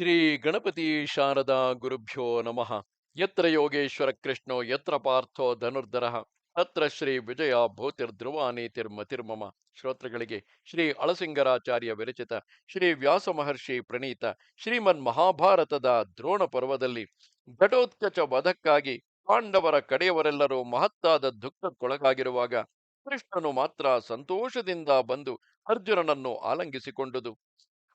ಶ್ರೀ ಗಣಪತಿ ಶಾರದಾ ಗುರುಭ್ಯೋ ನಮಃ. ಯತ್ರ ಯೋಗೇಶ್ವರ ಕೃಷ್ಣೋ, ಯತ್ರ ಪಾರ್ಥೋ ಧನುರ್ಧರ, ತತ್ರ ಶ್ರೀ ವಿಜಯ ಭೂತಿರ್ಧ್ರುವ ನೀತಿರ್ಮತಿರ್ಮಮ ಶ್ರೋತೃಗಳಿಗೆ ಶ್ರೀ ಅಳಸಿಂಗರಾಚಾರ್ಯ ವಿರಚಿತ, ಶ್ರೀ ವ್ಯಾಸ ಮಹರ್ಷಿ ಪ್ರಣೀತ, ಶ್ರೀಮನ್ ಮಹಾಭಾರತದ ದ್ರೋಣ ಪರ್ವದಲ್ಲಿ ಘಟೋತ್ಕಚ ವಧಕ್ಕಾಗಿ ಪಾಂಡವರ ಕಡೆಯವರೆಲ್ಲರೂ ಮಹತ್ತಾದ ದುಃಖಕ್ಕೊಳಗಾಗಿರುವಾಗ ಕೃಷ್ಣನು ಮಾತ್ರ ಸಂತೋಷದಿಂದ ಬಂದು ಅರ್ಜುನನನ್ನು ಆಲಂಗಿಸಿಕೊಂಡುದು.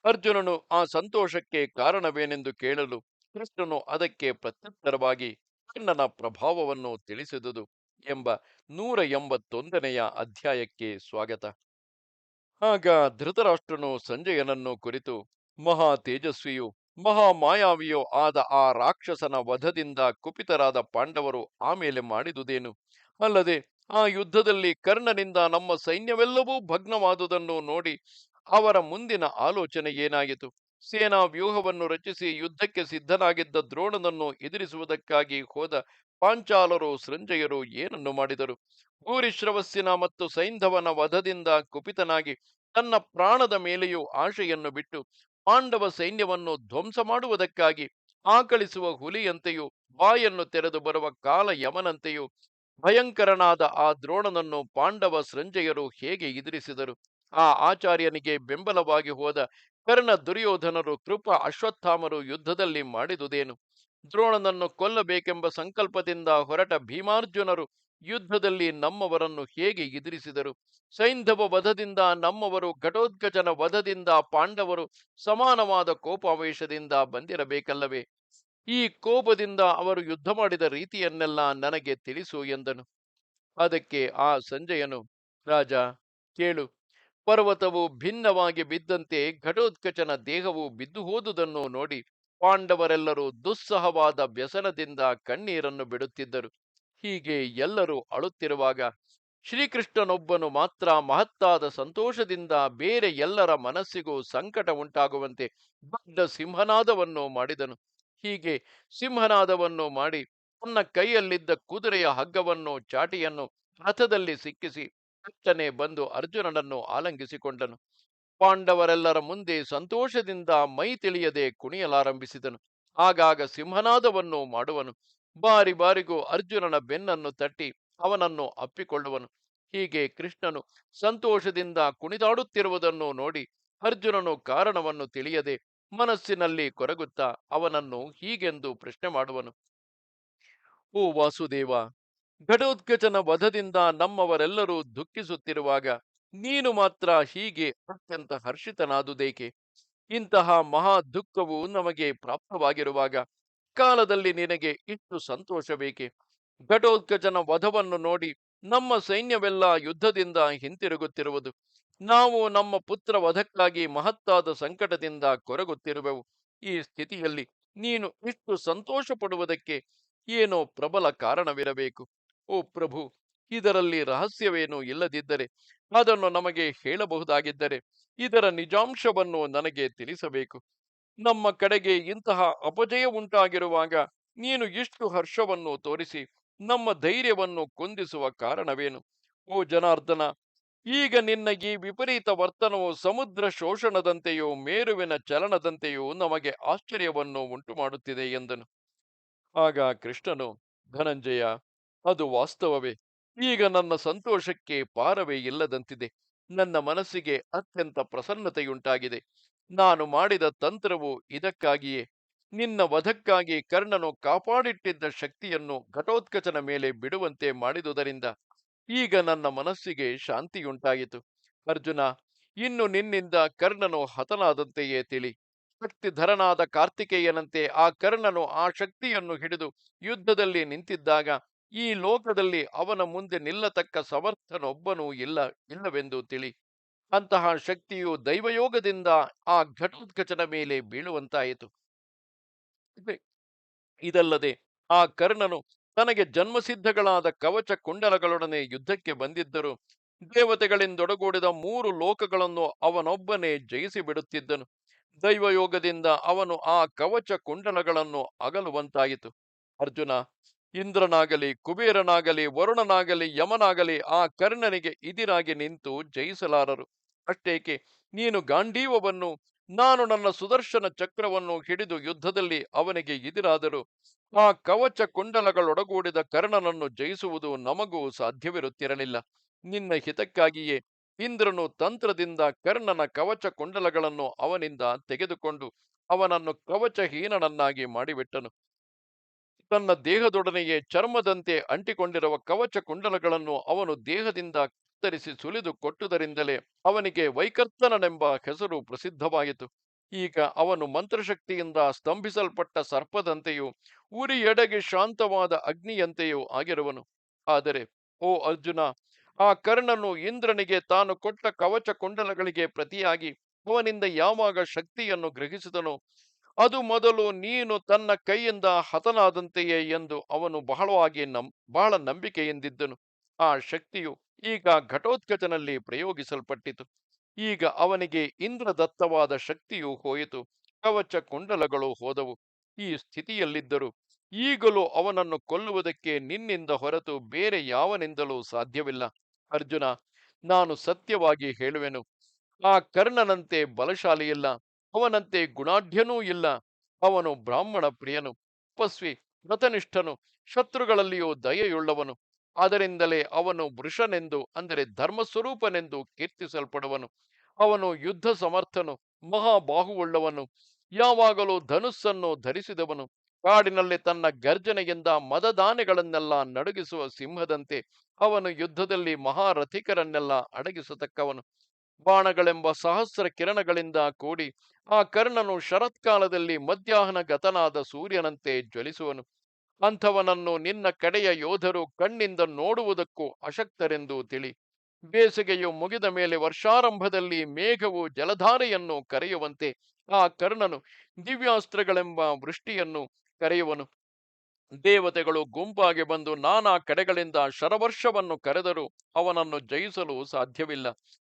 ಅರ್ಜುನನು ಆ ಸಂತೋಷಕ್ಕೆ ಕಾರಣವೇನೆಂದು ಕೇಳಲು ಕೃಷ್ಣನು ಅದಕ್ಕೆ ಪ್ರತ್ಯುತ್ತರವಾಗಿ, ಕಣ್ಣನ ಪ್ರಭಾವವನ್ನು ತಿಳಿಸಿದುದು ಎಂಬ ನೂರ ಎಂಬತ್ತೊಂದನೆಯ ಅಧ್ಯಾಯಕ್ಕೆ ಸ್ವಾಗತ. ಆಗ ಧೃತರಾಷ್ಟ್ರನು ಸಂಜಯನನ್ನು ಕುರಿತು, ಮಹಾ ತೇಜಸ್ವಿಯು, ಮಹಾ ಮಾಯಾವಿಯೋ ಆದ ಆ ರಾಕ್ಷಸನ ವಧದಿಂದ ಕುಪಿತರಾದ ಪಾಂಡವರು ಆಮೇಲೆ ಮಾಡಿದುದೇನು? ಅಲ್ಲದೆ ಆ ಯುದ್ಧದಲ್ಲಿ ಕರ್ಣನಿಂದ ನಮ್ಮ ಸೈನ್ಯವೆಲ್ಲವೂ ಭಗ್ನವಾದುದನ್ನು ನೋಡಿ ಅವರ ಮುಂದಿನ ಆಲೋಚನೆ ಏನಾಯಿತು? ಸೇನಾ ವ್ಯೂಹವನ್ನು ರಚಿಸಿ ಯುದ್ಧಕ್ಕೆ ಸಿದ್ಧನಾಗಿದ್ದ ದ್ರೋಣನನ್ನು ಎದುರಿಸುವುದಕ್ಕಾಗಿ ಹೋದ ಪಾಂಚಾಲರು, ಸಂಜಯರು ಏನನ್ನು ಮಾಡಿದರು? ಭೂರಿಶ್ರವಸ್ಸಿನ ಮತ್ತು ಸೈಂಧವನ ವಧದಿಂದ ಕುಪಿತನಾಗಿ ತನ್ನ ಪ್ರಾಣದ ಮೇಲೆಯೂ ಆಶೆಯನ್ನು ಬಿಟ್ಟು ಪಾಂಡವ ಸೈನ್ಯವನ್ನು ಧ್ವಂಸ ಮಾಡುವುದಕ್ಕಾಗಿ ಆಕಳಿಸುವ ಹುಲಿಯಂತೆಯೂ ಬಾಯನ್ನು ತೆರೆದು ಬರುವ ಕಾಲ ಯಮನಂತೆಯೂ ಭಯಂಕರನಾದ ಆ ದ್ರೋಣನನ್ನು ಪಾಂಡವ, ಸಂಜಯರು ಹೇಗೆ ಎದುರಿಸಿದರು? ಆ ಆಚಾರ್ಯನಿಗೆ ಬೆಂಬಲವಾಗಿ ಹೋದ ಕರ್ಣ ದುರ್ಯೋಧನರು ಕೃಪ ಅಶ್ವತ್ಥಾಮರು ಯುದ್ಧದಲ್ಲಿ ಮಾಡಿದುದೇನು? ದ್ರೋಣನನ್ನು ಕೊಲ್ಲಬೇಕೆಂಬ ಸಂಕಲ್ಪದಿಂದ ಹೊರಟ ಭೀಮಾರ್ಜುನರು ಯುದ್ಧದಲ್ಲಿ ನಮ್ಮವರನ್ನು ಹೇಗೆ ಎದುರಿಸಿದರು? ಸೈಂಧವ ವಧದಿಂದ ನಮ್ಮವರು ಘಟೋದ್ಗಜನ ವಧದಿಂದ ಪಾಂಡವರು ಸಮಾನವಾದ ಕೋಪಾವೇಶದಿಂದ ಬಂದಿರಬೇಕಲ್ಲವೇ? ಈ ಕೋಪದಿಂದ ಅವರು ಯುದ್ಧ ಮಾಡಿದ ರೀತಿಯನ್ನೆಲ್ಲ ನನಗೆ ತಿಳಿಸು ಎಂದನು. ಅದಕ್ಕೆ ಆ ಸಂಜಯನು, ರಾಜ, ಕೇಳು. ಪರ್ವತವು ಭಿನ್ನವಾಗಿ ಬಿದ್ದಂತೆ ಘಟೋತ್ಕಚನ ದೇಹವು ಬಿದ್ದು ಹೋದುದನ್ನು ನೋಡಿ ಪಾಂಡವರೆಲ್ಲರೂ ದುಸ್ಸಹವಾದ ವ್ಯಸನದಿಂದ ಕಣ್ಣೀರನ್ನು ಬಿಡುತ್ತಿದ್ದರು. ಹೀಗೆ ಎಲ್ಲರೂ ಅಳುತ್ತಿರುವಾಗ ಶ್ರೀಕೃಷ್ಣನೊಬ್ಬನು ಮಾತ್ರ ಮಹತ್ತಾದ ಸಂತೋಷದಿಂದ ಬೇರೆ ಎಲ್ಲರ ಮನಸ್ಸಿಗೂ ಸಂಕಟ ಉಂಟಾಗುವಂತೆ ದೊಡ್ಡ ಸಿಂಹನಾದವನ್ನು ಮಾಡಿದನು. ಹೀಗೆ ಸಿಂಹನಾದವನ್ನು ಮಾಡಿ ತನ್ನ ಕೈಯಲ್ಲಿದ್ದ ಕುದುರೆಯ ಹಗ್ಗವನ್ನು ಚಾಟಿಯನ್ನು ರಥದಲ್ಲಿ ಸಿಕ್ಕಿಸಿ ತಟ್ಟನೆ ಬಂದು ಅರ್ಜುನನನ್ನು ಆಲಂಗಿಸಿಕೊಂಡನು. ಪಾಂಡವರೆಲ್ಲರ ಮುಂದೆ ಸಂತೋಷದಿಂದ ಮೈ ತಿಳಿಯದೆ ಕುಣಿಯಲಾರಂಭಿಸಿದನು. ಆಗಾಗ ಸಿಂಹನಾದವನ್ನು ಮಾಡುವನು. ಬಾರಿ ಬಾರಿಗೂ ಅರ್ಜುನನ ಬೆನ್ನನ್ನು ತಟ್ಟಿ ಅವನನ್ನು ಅಪ್ಪಿಕೊಳ್ಳುವನು. ಹೀಗೆ ಕೃಷ್ಣನು ಸಂತೋಷದಿಂದ ಕುಣಿದಾಡುತ್ತಿರುವುದನ್ನು ನೋಡಿ ಅರ್ಜುನನು ಕಾರಣವನ್ನು ತಿಳಿಯದೆ ಮನಸ್ಸಿನಲ್ಲಿ ಕೊರಗುತ್ತಾ ಅವನನ್ನು ಹೀಗೆಂದು ಪ್ರಶ್ನೆ ಮಾಡುವನು. ಓ ವಾಸುದೇವ ಘಟೋತ್ಕಚನ ವಧದಿಂದ ನಮ್ಮವರೆಲ್ಲರೂ ದುಃಖಿಸುತ್ತಿರುವಾಗ ನೀನು ಮಾತ್ರ ಹೀಗೆ ಅತ್ಯಂತ ಹರ್ಷಿತನಾದುದೇಕೆ? ಇಂತಹ ಮಹಾ ದುಃಖವು ನಮಗೆ ಪ್ರಾಪ್ತವಾಗಿರುವಾಗ ಕಾಲದಲ್ಲಿ ನಿನಗೆ ಇಷ್ಟು ಸಂತೋಷ ಬೇಕೆ ಘಟೋತ್ಕಚನ ವಧವನ್ನು ನೋಡಿ ನಮ್ಮ ಸೈನ್ಯವೆಲ್ಲ ಯುದ್ಧದಿಂದ ಹಿಂತಿರುಗುತ್ತಿರುವುದು. ನಾವು ನಮ್ಮ ಪುತ್ರ ವಧಕ್ಕಾಗಿ ಮಹತ್ತಾದ ಸಂಕಟದಿಂದ ಕೊರಗುತ್ತಿರುವೆವು. ಈ ಸ್ಥಿತಿಯಲ್ಲಿ ನೀನು ಇಷ್ಟು ಸಂತೋಷ ಪಡುವುದಕ್ಕೆ ಏನೋ ಪ್ರಬಲ ಕಾರಣವಿರಬೇಕು. ಓ ಪ್ರಭು, ಇದರಲ್ಲಿ ರಹಸ್ಯವೇನೂ ಇಲ್ಲದಿದ್ದರೆ ಅದನ್ನು ನಮಗೆ ಹೇಳಬಹುದಾಗಿದ್ದರೆ ಇದರ ನಿಜಾಂಶವನ್ನು ನನಗೆ ತಿಳಿಸಬೇಕು. ನಮ್ಮ ಕಡೆಗೆ ಇಂತಹ ಅಪಜಯ ಉಂಟಾಗಿರುವಾಗ ನೀನು ಇಷ್ಟು ಹರ್ಷವನ್ನು ತೋರಿಸಿ ನಮ್ಮ ಧೈರ್ಯವನ್ನು ಕುಂದಿಸುವ ಕಾರಣವೇನು? ಓ ಜನಾರ್ದನ, ಈಗ ನಿನ್ನ ಈ ವಿಪರೀತ ವರ್ತನವು ಸಮುದ್ರ ಶೋಷಣದಂತೆಯೋ ಮೇರುವಿನ ಚಲನದಂತೆಯೋ ನಮಗೆ ಆಶ್ಚರ್ಯವನ್ನು ಉಂಟು ಮಾಡುತ್ತಿದೆ ಎಂದನು. ಆಗ ಕೃಷ್ಣನು, ಧನಂಜಯ ಅದು ವಾಸ್ತವವೇ. ಈಗ ನನ್ನ ಸಂತೋಷಕ್ಕೆ ಪಾರವೇ ಇಲ್ಲದಂತಿದೆ. ನನ್ನ ಮನಸ್ಸಿಗೆ ಅತ್ಯಂತ ಪ್ರಸನ್ನತೆಯುಂಟಾಗಿದೆ. ನಾನು ಮಾಡಿದ ತಂತ್ರವು ಇದಕ್ಕಾಗಿಯೇ. ನಿನ್ನ ವಧಕ್ಕಾಗಿ ಕರ್ಣನು ಕಾಪಾಡಿಟ್ಟಿದ್ದ ಶಕ್ತಿಯನ್ನು ಘಟೋತ್ಕಚನ ಮೇಲೆ ಬಿಡುವಂತೆ ಮಾಡಿದುದರಿಂದ ಈಗ ನನ್ನ ಮನಸ್ಸಿಗೆ ಶಾಂತಿಯುಂಟಾಯಿತು. ಅರ್ಜುನ, ಇನ್ನು ನಿನ್ನಿಂದ ಕರ್ಣನು ಹತನಾದಂತೆಯೇ ತಿಳಿ. ಶಕ್ತಿಧರನಾದ ಕಾರ್ತಿಕೇಯನಂತೆ ಆ ಕರ್ಣನು ಆ ಶಕ್ತಿಯನ್ನು ಹಿಡಿದು ಯುದ್ಧದಲ್ಲಿ ನಿಂತಿದ್ದಾಗ ಈ ಲೋಕದಲ್ಲಿ ಅವನ ಮುಂದೆ ನಿಲ್ಲತಕ್ಕ ಸಮರ್ಥನೊಬ್ಬನೂ ಇಲ್ಲ, ಇಲ್ಲವೆಂದು ತಿಳಿ. ಅಂತಹ ಶಕ್ತಿಯು ದೈವಯೋಗದಿಂದ ಆ ಘಟೋತ್ಕಚನ ಮೇಲೆ ಬೀಳುವಂತಾಯಿತು. ಇದಲ್ಲದೆ ಆ ಕರ್ಣನು ತನಗೆ ಜನ್ಮಸಿದ್ಧಗಳಾದ ಕವಚ ಕುಂಡಲಗಳೊಡನೆ ಯುದ್ಧಕ್ಕೆ ಬಂದಿದ್ದರು. ದೇವತೆಗಳಿಂದೊಡಗೂಡಿದ ಮೂರು ಲೋಕಗಳನ್ನು ಅವನೊಬ್ಬನೇ ಜಯಿಸಿ ಬಿಡುತ್ತಿದ್ದನು ದೈವಯೋಗದಿಂದ ಅವನು ಆ ಕವಚ ಕುಂಡಲಗಳನ್ನು ಅಗಲುವಂತಾಯಿತು. ಅರ್ಜುನ ಇಂದ್ರನಾಗಲಿ, ಕುಬೇರನಾಗಲಿ, ವರುಣನಾಗಲಿ, ಯಮನಾಗಲಿ ಆ ಕರ್ಣನಿಗೆ ಇದಿರಾಗಿ ನಿಂತು ಜಯಿಸಲಾರರು. ಅಷ್ಟೇಕೆ, ನೀನು ಗಾಂಡೀವವನ್ನು, ನಾನು ನನ್ನ ಸುದರ್ಶನ ಚಕ್ರವನ್ನು ಹಿಡಿದು ಯುದ್ಧದಲ್ಲಿ ಅವನಿಗೆ ಎದಿರಾದರು ಆ ಕವಚ ಕುಂಡಲಗಳೊಡಗೂಡಿದ ಕರ್ಣನನ್ನು ಜಯಿಸುವುದು ನಮಗೂ ಸಾಧ್ಯವಿರುತ್ತಿರಲಿಲ್ಲ. ನಿನ್ನ ಹಿತಕ್ಕಾಗಿಯೇ ಇಂದ್ರನು ತಂತ್ರದಿಂದ ಕರ್ಣನ ಕವಚ ಕುಂಡಲಗಳನ್ನು ಅವನಿಂದ ತೆಗೆದುಕೊಂಡು ಅವನನ್ನು ಕವಚಹೀನನನ್ನಾಗಿ ಮಾಡಿಬಿಟ್ಟನು. ತನ್ನ ದೇಹದೊಡನೆಯೇ ಚರ್ಮದಂತೆ ಅಂಟಿಕೊಂಡಿರುವ ಕವಚ ಕುಂಡಲಗಳನ್ನು ಅವನು ದೇಹದಿಂದ ಕತ್ತರಿಸಿ ಸುಲಿದು ಕೊಟ್ಟುದರಿಂದಲೇ ಅವನಿಗೆ ವೈಕರ್ತನನೆಂಬ ಹೆಸರು ಪ್ರಸಿದ್ಧವಾಯಿತು. ಈಗ ಅವನು ಮಂತ್ರಶಕ್ತಿಯಿಂದ ಸ್ತಂಭಿಸಲ್ಪಟ್ಟ ಸರ್ಪದಂತೆಯೂ ಉರಿ ಎಡೆಗೆ ಶಾಂತವಾದ ಅಗ್ನಿಯಂತೆಯೂ ಆಗಿರುವನು. ಆದರೆ, ಓ ಅರ್ಜುನ, ಆ ಕರ್ಣನು ಇಂದ್ರನಿಗೆ ತಾನು ಕೊಟ್ಟ ಕವಚ ಕುಂಡಲಗಳಿಗೆ ಪ್ರತಿಯಾಗಿ ಅವನಿಂದ ಯಾವಾಗ ಶಕ್ತಿಯನ್ನು ಗ್ರಹಿಸಿದನೋ ಅದು ಮೊದಲು ನೀನು ತನ್ನ ಕೈಯಿಂದ ಹತನಾದಂತೆಯೇ ಎಂದು ಅವನು ಬಹಳವಾಗಿ ನಂ ಬಹಳ ನಂಬಿಕೆಯಿಂದಿದ್ದನು. ಆ ಶಕ್ತಿಯು ಈಗ ಘಟೋತ್ಕಚನಲ್ಲಿ ಪ್ರಯೋಗಿಸಲ್ಪಟ್ಟಿತು. ಈಗ ಅವನಿಗೆ ಇಂದ್ರದತ್ತವಾದ ಶಕ್ತಿಯು ಹೋಯಿತು. ಕವಚ ಕುಂಡಲಗಳು ಹೋದವು. ಈ ಸ್ಥಿತಿಯಲ್ಲಿದ್ದರು. ಈಗಲೂ ಅವನನ್ನು ಕೊಲ್ಲುವುದಕ್ಕೆ ನಿನ್ನಿಂದ ಹೊರತು ಬೇರೆ ಯಾವನಿಂದಲೂ ಸಾಧ್ಯವಿಲ್ಲ. ಅರ್ಜುನ, ನಾನು ಸತ್ಯವಾಗಿ ಹೇಳುವೆನು. ಆ ಕರ್ಣನಂತೆ ಬಲಶಾಲಿಯಿಲ್ಲ. ಅವನಂತೆ ಗುಣಾಢ್ಯನೂ ಇಲ್ಲ. ಅವನು ಬ್ರಾಹ್ಮಣ ಪ್ರಿಯನು, ತಪಸ್ವಿ, ವ್ರತನಿಷ್ಠನು, ಶತ್ರುಗಳಲ್ಲಿಯೂ ದಯೆಯುಳ್ಳವನು. ಅದರಿಂದಲೇ ಅವನು ವೃಷನೆಂದು, ಅಂದರೆ ಧರ್ಮಸ್ವರೂಪನೆಂದು ಕೀರ್ತಿಸಲ್ಪಡುವನು. ಅವನು ಯುದ್ಧ ಸಮರ್ಥನು ಮಹಾಬಾಹುವುಳ್ಳವನು. ಯಾವಾಗಲೂ ಧನುಸ್ಸನ್ನು ಧರಿಸಿದವನು. ಕಾಡಿನಲ್ಲಿ ತನ್ನ ಗರ್ಜನೆಯಿಂದ ಮದದಾನೆಗಳನ್ನೆಲ್ಲ ನಡುಗಿಸುವ ಸಿಂಹದಂತೆ ಅವನು ಯುದ್ಧದಲ್ಲಿ ಮಹಾರಥಿಕರನ್ನೆಲ್ಲ ಅಡಗಿಸತಕ್ಕವನು. ಬಾಣಗಳೆಂಬ ಸಹಸ್ರ ಕಿರಣಗಳಿಂದ ಕೂಡಿ ಆ ಕರ್ಣನು ಶರತ್ಕಾಲದಲ್ಲಿ ಮಧ್ಯಾಹ್ನ ಗತನಾದ ಸೂರ್ಯನಂತೆ ಜ್ವಲಿಸುವನು. ಅಂಥವನನ್ನು ನಿನ್ನ ಕಡೆಯ ಯೋಧರು ಕಣ್ಣಿಂದ ನೋಡುವುದಕ್ಕೂ ಅಶಕ್ತರೆಂದು ತಿಳಿ. ಬೇಸಿಗೆಯು ಮುಗಿದ ಮೇಲೆ ವರ್ಷಾರಂಭದಲ್ಲಿ ಮೇಘವು ಜಲಧಾರೆಯನ್ನು ಕರೆಯುವಂತೆ ಆ ಕರ್ಣನು ದಿವ್ಯಾಸ್ತ್ರಗಳೆಂಬ ವೃಷ್ಟಿಯನ್ನು ಕರೆಯುವನು. ದೇವತೆಗಳು ಗುಂಪಾಗಿ ಬಂದು ನಾನಾ ಕಡೆಗಳಿಂದ ಶರವರ್ಷವನ್ನು ಕರೆದರೂ ಅವನನ್ನು ಜಯಿಸಲು ಸಾಧ್ಯವಿಲ್ಲ.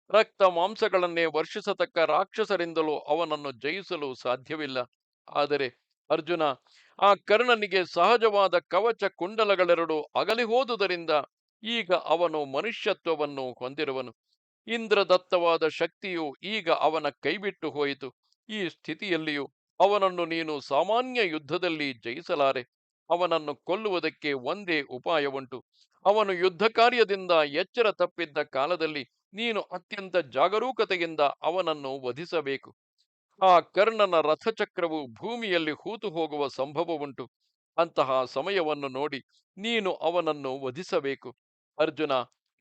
ರಕ್ತ ಮಾಂಸಗಳನ್ನೇ ವರ್ಷಿಸತಕ್ಕ ರಾಕ್ಷಸರಿಂದಲೂ ಅವನನ್ನು ಜಯಿಸಲು ಸಾಧ್ಯವಿಲ್ಲ. ಆದರೆ ಅರ್ಜುನ, ಆ ಕರ್ಣನಿಗೆ ಸಹಜವಾದ ಕವಚ ಕುಂಡಲಗಳೆರಡು ಅಗಲಿಹೋದುದರಿಂದ ಈಗ ಅವನು ಮನುಷ್ಯತ್ವವನ್ನು ಹೊಂದಿರುವನು. ಇಂದ್ರದತ್ತವಾದ ಶಕ್ತಿಯು ಈಗ ಅವನ ಕೈಬಿಟ್ಟು ಹೋಯಿತು. ಈ ಸ್ಥಿತಿಯಲ್ಲಿಯೂ ಅವನನ್ನು ನೀನು ಸಾಮಾನ್ಯ ಯುದ್ಧದಲ್ಲಿ ಜಯಿಸಲಾರೆ. ಅವನನ್ನು ಕೊಲ್ಲುವುದಕ್ಕೆ ಒಂದೇ ಉಪಾಯವುಂಟು. ಅವನು ಯುದ್ಧ ಕಾರ್ಯದಿಂದ ಎಚ್ಚರ ತಪ್ಪಿದ್ದ ಕಾಲದಲ್ಲಿ ನೀನು ಅತ್ಯಂತ ಜಾಗರೂಕತೆಯಿಂದ ಅವನನ್ನು ವಧಿಸಬೇಕು. ಆ ಕರ್ಣನ ರಥಚಕ್ರವು ಭೂಮಿಯಲ್ಲಿ ಹೂತು ಹೋಗುವ ಸಂಭವವುಂಟು. ಅಂತಹ ಸಮಯವನ್ನು ನೋಡಿ ನೀನು ಅವನನ್ನು ವಧಿಸಬೇಕು. ಅರ್ಜುನ,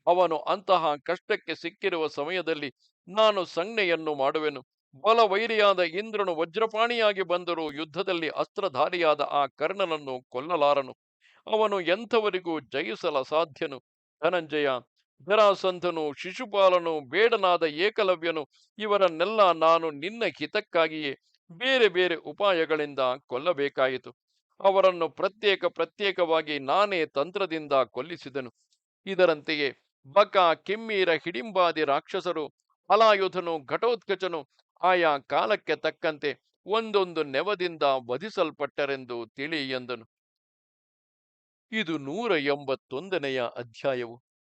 ಅವನು ಅಂತಹ ಕಷ್ಟಕ್ಕೆ ಸಿಕ್ಕಿರುವ ಸಮಯದಲ್ಲಿ ನಾನು ಸಂಜ್ಞೆಯನ್ನು ಮಾಡುವೆನು. ಬಲವೈರಿಯಾದ ಇಂದ್ರನು ವಜ್ರಪಾಣಿಯಾಗಿ ಬಂದರೂ ಯುದ್ಧದಲ್ಲಿ ಅಸ್ತ್ರಧಾರಿಯಾದ ಆ ಕರ್ಣನನ್ನು ಕೊಲ್ಲಲಾರನು. ಅವನು ಎಂಥವರಿಗೂ ಜಯಿಸಲ ಸಾಧ್ಯನು. ಧನಂಜಯ ಜರಾಸಂಧನು ಶಿಶುಪಾಲನು, ಬೇಡನಾದ ಏಕಲವ್ಯನು, ಇವರನ್ನೆಲ್ಲ ನಾನು ನಿನ್ನ ಹಿತಕ್ಕಾಗಿಯೇ ಬೇರೆ ಬೇರೆ ಉಪಾಯಗಳಿಂದ ಕೊಲ್ಲಬೇಕಾಯಿತು. ಅವರನ್ನು ಪ್ರತ್ಯೇಕ ಪ್ರತ್ಯೇಕವಾಗಿ ನಾನೇ ತಂತ್ರದಿಂದ ಕೊಲ್ಲಿಸಿದನು. ಇದರಂತೆಯೇ ಬಕ, ಕಿಮ್ಮೀರ, ಹಿಡಿಂಬಾದಿ ರಾಕ್ಷಸರು, ಅಲಾಯುಧನು, ಘಟೋತ್ಕಚನು ಆಯಾ ಕಾಲಕ್ಕೆ ತಕ್ಕಂತೆ ಒಂದೊಂದು ನೆವದಿಂದ ವಧಿಸಲ್ಪಟ್ಟರೆಂದು ತಿಳಿ ಎಂದನು. ಇದು ನೂರ ಎಂಬತ್ತೊಂದನೆಯ ಅಧ್ಯಾಯವು.